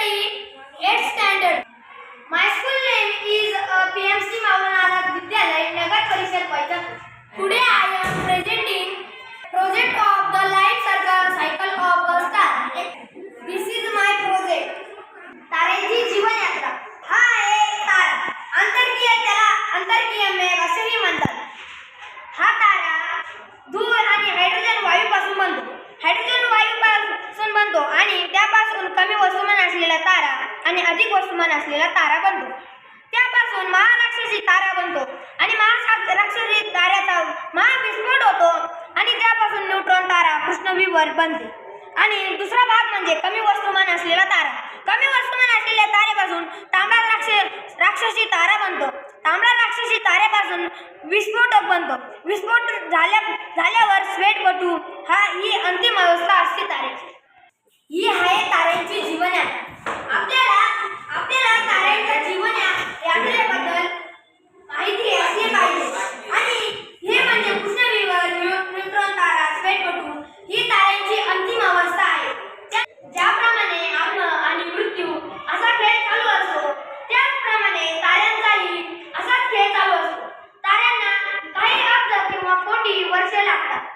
study standard. असलेला तारा आणि अधिक वस्तुमान असलेला तारा बनतो. त्यापासून महाराक्षसी तारा बनतो आणि महाराक्षसी ताऱ्याचा महाविस्फोट होतो आणि त्यापासून न्यूट्रॉन तारा कृष्णविवर बनते. आणि दुसरा भाग म्हणजे कमी वस्तुमान असलेला तारा. कमी वस्तुमान असलेल्या तारेपासून तांबडा राक्ष राक्षसी तारा बनतो. तांबडा राक्षसी तारेपासून विस्फोटक बनतो. विस्फोट झाल्या झाल्यावर स्वेटपटू हा ही अंतिम igual se labra.